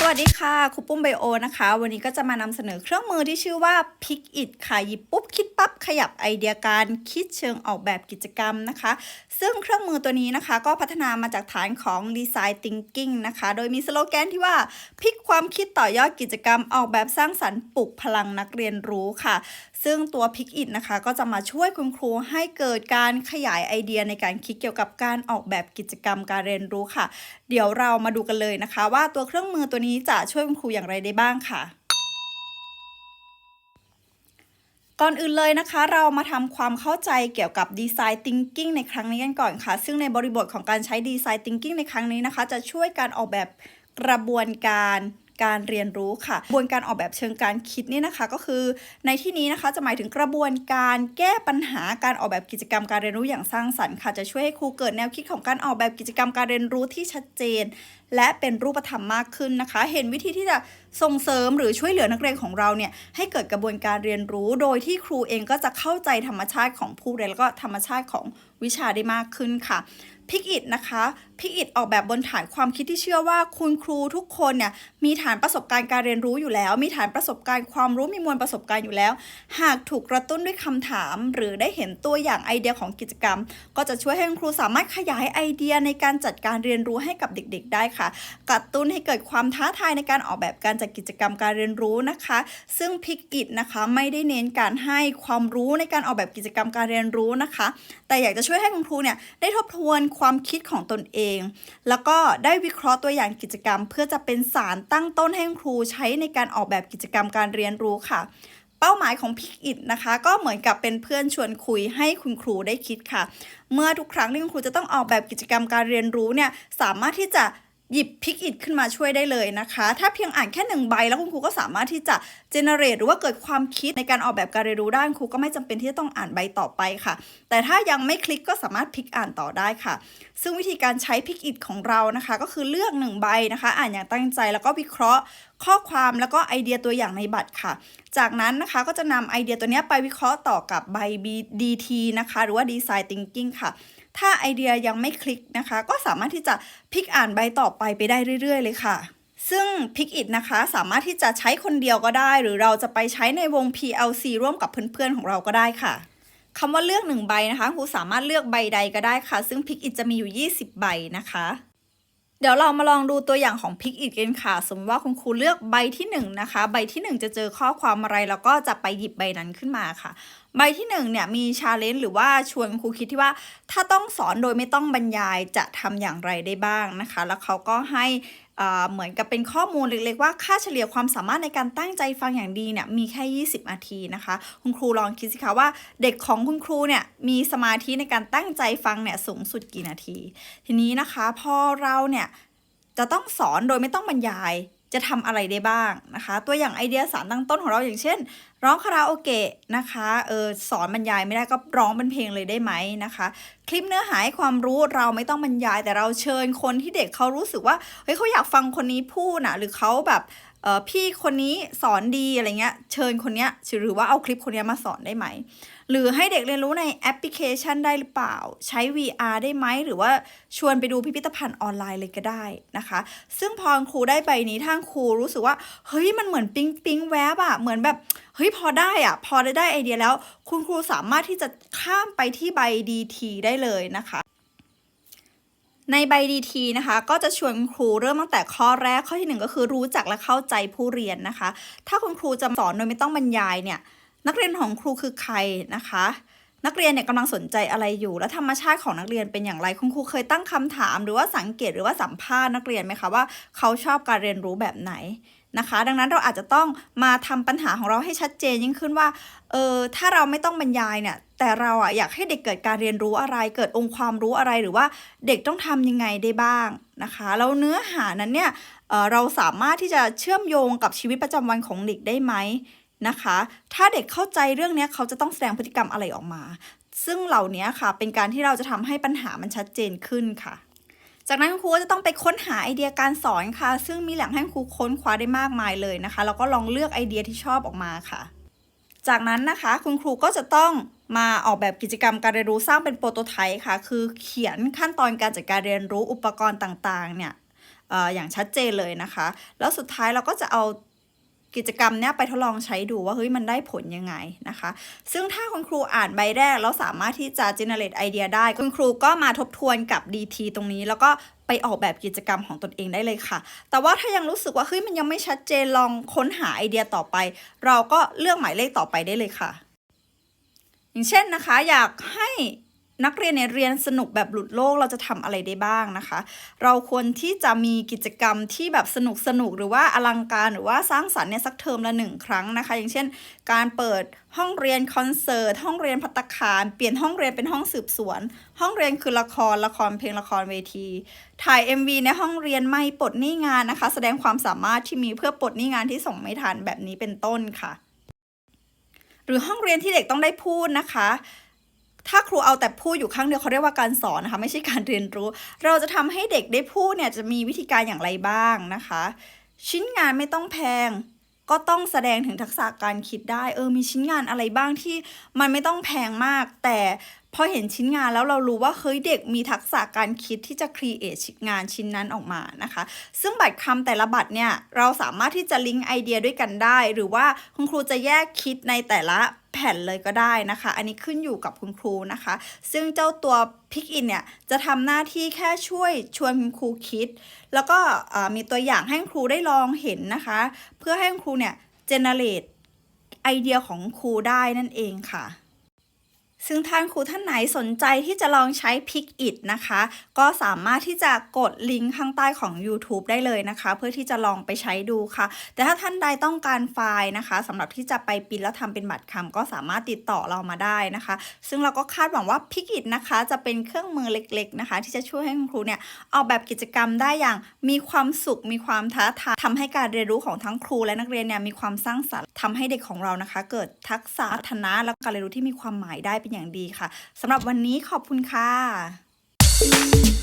สวัสดีค่ะครูปุ้มไบโอนะคะ วันนี้ก็จะมานำเสนอเครื่องมือที่ชื่อว่า Pick It ค่ะหยิบปุ๊บคิดปั๊บขยับไอเดียการคิดเชิงออกแบบกิจกรรมนะคะ ซึ่งเครื่องมือตัวนี้นะคะ ก็พัฒนามาจากฐานของ Design Thinking นะคะ โดยมีสโลแกนที่ว่าพลิกความคิดต่อยอดกิจกรรมออกแบบสร้างสรรค์ปลุกพลังนักเรียนรู้ค่ะซึ่งตัว Pick It นะคะ ก็จะมาช่วยคุณครูให้เกิดการขยายไอเดียในการคิดเกี่ยวกับการออกแบบกิจกรรมการเรียนรู้ค่ะ เดี๋ยวเรามาดูกันเลยนะคะ ว่าตัวเครื่องมือตัวนี้จะช่วยคุณครูอย่างไรได้บ้างค่ะก่อนอื่นเลยนะคะเรามาทำความเข้าใจเกี่ยวกับ Design Thinking ในครั้งนี้กันก่อนค่ะ ซึ่งในบริบทของการใช้ Design Thinking ในครั้งนี้นะคะ จะช่วยการออกแบบกระบวนการ การเรียนรู้ค่ะกระบวนการออกแบบเชิงการคิดนี่นะคะ ก็คือในที่นี้นะคะจะหมายถึงกระบวนการแก้ปัญหาการออกแบบกิจกรรมการเรียนรู้อย่างสร้างสรรค์ค่ะจะช่วยให้ครูเกิดแนวคิดของการออกแบบกิจกรรมการเรียนรู้ที่ชัดเจน และเป็นรูปธรรมมากขึ้นนะคะ เห็นวิธีที่จะ ส่งเสริมหรือช่วยเหลือนักเรียนของเราเนี่ยให้เกิดกระบวนการเรียนรู้ โดยที่ครูเองก็จะเข้าใจธรรมชาติของผู้เรียนแล้วก็ธรรมชาติของวิชาได้มากขึ้นค่ะพิกอิดนะคะพิกอิดออกแบบบนฐานความคิดที่เชื่อว่าคุณครูทุกคนเนี่ยมีฐานประสบการณ์การเรียนรู้อยู่แล้ว มีฐานประสบการณ์ความรู้มีมวลประสบการณ์อยู่แล้ว หากถูกกระตุ้นด้วยคำถาม หรือได้เห็นตัวอย่างไอเดียของกิจกรรม ก็จะช่วยให้คุณครูสามารถขยายไอเดียในการจัดการเรียนรู้ให้กับเด็ก ๆ ได้ค่ะ กระตุ้นให้เกิดความท้าทายในการออกแบบการจัดกิจกรรมการเรียนรู้นะคะ ซึ่งพิกอิดนะคะไม่ได้เน้นการให้ความรู้ในการออกแบบกิจกรรมการเรียนรู้นะคะ แต่อยากจะช่วยให้คุณครูเนี่ยได้ทบทวนความคิดของตนเอง แล้วก็ได้วิเคราะห์ตัวอย่างกิจกรรม เพื่อจะเป็นสารตั้งต้นให้คุณครูใช้ในการออกแบบกิจกรรมการเรียนรู้ค่ะเป้าหมายของพิกอิดนะคะ ก็เหมือนกับเป็นเพื่อนชวนคุยให้คุณครูได้คิดค่ะ เมื่อทุกครั้งที่คุณครูจะต้องออกแบบกิจกรรมการเรียนรู้เนี่ยสามารถที่จะ หยิบพิกอิดขึ้นมาช่วยได้เลยนะคะ ถ้าเพียงอ่านแค่หนึ่งใบ แล้วคุณครูก็สามารถที่จะเจเนเรตหรือว่าเกิดความคิดในการออกแบบการเรียนรู้ได้คุณครูก็ไม่จำเป็นที่จะต้องอ่านใบต่อไปค่ะ แต่ถ้ายังไม่คลิกก็สามารถพลิกอ่านต่อได้ค่ะ ซึ่งวิธีการใช้พิกอิดของเรานะคะ ก็คือเลือกหนึ่งใบนะคะ อ่านอย่างตั้งใจแล้วก็วิเคราะห์ข้อความแล้วก็ไอเดียตัวอย่างในบัตรค่ะ จากนั้นนะคะก็จะนำไอเดียตัวนี้ไปวิเคราะห์ต่อกับใบ DT นะคะ หรือว่า Design Thinking ค่ะ ถ้าไอเดียยังไม่คลิกนะคะ ก็สามารถที่จะพลิกอ่านใบต่อไปไปได้เรื่อย ๆ เลยค่ะ ซึ่ง Pick It นะคะ สามารถที่จะใช้คนเดียวก็ได้ หรือเราจะไปใช้ในวง PLC ร่วมกับเพื่อนๆของเราก็ได้ค่ะคำว่าเลือกหนึ่งใบนะคะครูสามารถเลือกใบใดก็ได้ค่ะ ซึ่ง Pick It จะมีอยู่ 20 ใบนะคะเดี๋ยวเรามาลองดูตัวอย่างของ Pick It กันค่ะ สมมติว่าคุณครูเลือกใบที่1นะคะ ใบที่ 1 จะเจอข้อความอะไร แล้วก็จะไปหยิบใบนั้นขึ้นมาค่ะ ใบที่1เนี่ยมีชาเลนจ์หรือว่าชวนครูคิดที่ว่า ถ้าต้องสอนโดยไม่ต้องบรรยายจะทำอย่างไรได้บ้างนะคะ แล้วเขาก็ให้อ่าเหมือนกับเป็นข้อมูลเล็กๆว่าค่าเฉลี่ยความสามารถในการตั้งใจฟังอย่างดีเนี่ยมีแค่ 20 นาทีนะคะ คุณครูลองคิดสิคะว่าเด็กของคุณครูเนี่ยมีสมาธิในการตั้งใจฟังเนี่ยสูงสุดกี่นาที ทีนี้นะคะพอเราเนี่ยจะต้องสอนโดยไม่ต้องบรรยาย จะทำอะไรได้บ้างนะคะ ตัวอย่างไอเดียสารตั้งต้นของเราอย่างเช่น ร้องคาราโอเกะนะคะเออสอนบรรยายไม่ได้ก็ร้องเป็นเพลงเลยได้ไหมนะคะ คลิปเนื้อหาให้ความรู้เราไม่ต้องบรรยายแต่เราเชิญคนที่เด็กเขารู้สึกว่าเฮ้ยเขาอยากฟังคนนี้พูดนะหรือเขาแบบ พี่คนนี้สอนดีอะไรเงี้ยเชิญคนเนี้ยหรือว่าเอาคลิปคนเนี้ยมาสอนได้ไหม หรือให้เด็กเรียนรู้ในแอปพลิเคชันได้หรือเปล่า ใช้ VR ได้ไหม หรือว่าชวนไปดูพิพิธภัณฑ์ออนไลน์เลยก็ได้นะคะ ซึ่งพอครูได้ใบนี้ทางครูรู้สึกว่า เฮ้ยมันเหมือนปิ๊งปิ๊งแวบอะเหมือนแบบเฮ้ยพอได้อะพอได้ได้ไอเดียแล้ว คุณครูสามารถที่จะข้ามไปที่ใบ DT ได้เลยนะคะ ในใบ DT นะคะ ก็จะชวนครูเริ่มตั้งแต่ข้อแรกข้อที่หนึ่งก็คือรู้จักและเข้าใจผู้เรียนนะคะ ถ้าคุณครูจะสอนโดยไม่ต้องบรรยายเนี่ยนักเรียนของครูคือใครนะคะ นักเรียนเนี่ยกำลังสนใจอะไรอยู่ และธรรมชาติของนักเรียนเป็นอย่างไรคุณครูเคยตั้งคำถาม หรือว่าสังเกตหรือว่าสัมภาษณ์นักเรียนไหมคะว่าเขาชอบการเรียนรู้แบบไหนนะคะ ดังนั้นเราอาจจะต้องมาทำปัญหาของเราให้ชัดเจนยิ่งขึ้นว่าเออถ้าเราไม่ต้องบรรยายเนี่ย แต่เราอะอยากให้เด็กเกิดการเรียนรู้อะไรเกิดองค์ความรู้อะไรหรือว่าเด็กต้องทำยังไงได้บ้างนะคะแล้วเนื้อหานั้นเนี่ยเเราสามารถที่จะเชื่อมโยงกับชีวิตประจำวันของเด็กได้ไหมนะคะ ถ้าเด็กเข้าใจเรื่องนี้เขาจะต้องแสดงพฤติกรรมอะไรออกมา ซึ่งเหล่านี้ค่ะ เป็นการที่เราจะทำให้ปัญหามันชัดเจนขึ้นค่ะ จากนั้นครูก็จะต้องไปค้นหาไอเดียการสอนค่ะ ซึ่งมีแหล่งให้ครูค้นคว้าได้มากมายเลยนะคะ แล้วก็ลองเลือกไอเดียที่ชอบออกมาค่ะ จากนั้นนะคะ คุณครูก็จะต้อง มาออกแบบกิจกรรมการเรียนรู้สร้างเป็นโปรโตไทป์ค่ะ คือเขียนขั้นตอนการจัดการเรียนรู้อุปกรณ์ต่างๆเนี่ยเอ่ออย่างชัดเจนเลยนะคะ แล้วสุดท้ายเราก็จะเอากิจกรรมเนี้ยไปทดลองใช้ดูว่าเฮ้ยมันได้ผลยังไงนะคะ ซึ่งถ้าคุณครูอ่านใบแรก แล้วสามารถที่จะ generate ไอเดียได้ คุณครูก็มาทบทวนกับ DT ตรงนี้ แล้วก็ไปออกแบบกิจกรรมของตนเองได้เลยค่ะ แต่ว่าถ้ายังรู้สึกว่าเฮ้ยมันยังไม่ชัดเจนลองค้นหาไอเดียต่อไป เราก็เลือกหมายเลขต่อไปได้เลยค่ะ อย่างเช่นนะคะ อยากให้นักเรียนเนี่ยเรียนสนุกแบบหลุดโลกเราจะทำอะไรได้บ้างนะคะ เราควรที่จะมีกิจกรรมที่แบบสนุกสนุกหรือว่าอลังการหรือว่าสร้างสรรค์เนี่ยสักเทอมละหนึ่งครั้งนะคะ อย่างเช่น การเปิดห้องเรียนคอนเสิร์ตห้องเรียนพัตคารเปลี่ยนห้องเรียนเป็นห้องสืบสวน ห้องเรียนคือละครละครเพลงละครเวที ถ่าย MV ในห้องเรียนไม่ปลดหนี้งานนะคะ แสดงความสามารถที่มีเพื่อปลดหนี้งานที่ส่งไม่ทันแบบนี้เป็นต้นค่ะ หรือห้องเรียนที่เด็กต้องได้พูดนะคะ ถ้าครูเอาแต่พูดอยู่ข้างเดียวเขาเรียกว่าการสอนนะคะ ไม่ใช่การเรียนรู้ เราจะทำให้เด็กได้พูดเนี่ยจะมีวิธีการอย่างไรบ้างนะคะ ชิ้นงานไม่ต้องแพงก็ต้องแสดงถึงทักษะการคิดได้ เออ มีชิ้นงานอะไรบ้างที่มันไม่ต้องแพงมาก แต่ พอเห็นชิ้นงานแล้วเรารู้ว่าเฮ้ยเด็กมีทักษะการคิดที่จะครีเอทงานชิ้นนั้นออกมานะคะ ซึ่งบัตรคำแต่ละบัตรเนี่ยเราสามารถที่จะลิงก์ไอเดียด้วยกันได้ หรือว่าคุณครูจะแยกคิดในแต่ละแผ่นเลยก็ได้นะคะ อันนี้ขึ้นอยู่กับคุณครูนะคะ ซึ่งเจ้าตัวพิกอินเนี่ยจะทำหน้าที่แค่ช่วยชวนคุณครูคิด แล้วก็มีตัวอย่างให้คุณครูได้ลองเห็นนะคะ เพื่อให้คุณครูเนี่ยเจเนเรตไอเดียของครูได้นั่นเองค่ะ ซึ่งท่านครูท่านไหนสนใจที่จะลองใช้ Pick It นะคะ ก็สามารถที่จะกดลิงก์ข้างใต้ของ YouTube ได้เลยนะคะ เพื่อที่จะลองไปใช้ดูค่ะ แต่ถ้าท่านใดต้องการไฟล์นะคะสำหรับที่จะไปปริ้นแล้วทำเป็นบัตรคำก็สามารถติดต่อเรามาได้นะคะ ซึ่งเราก็คาดหวังว่า Pick It นะคะจะเป็นเครื่องมือเล็ก ๆนะคะ ที่จะช่วยให้คุณครูเนี่ยออกแบบกิจกรรมได้อย่างมีความสุขมีความท้าทายทำให้การเรียนรู้ของทั้งครูและนักเรียนเนี่ยมีความสร้างสรรค์ ทำให้เด็กของเรานะคะ เกิดทักษะพัฒนะและการเรียนรู้ที่มีความหมายได้เป็นอย่างดีค่ะสำหรับวันนี้ขอบคุณค่ะ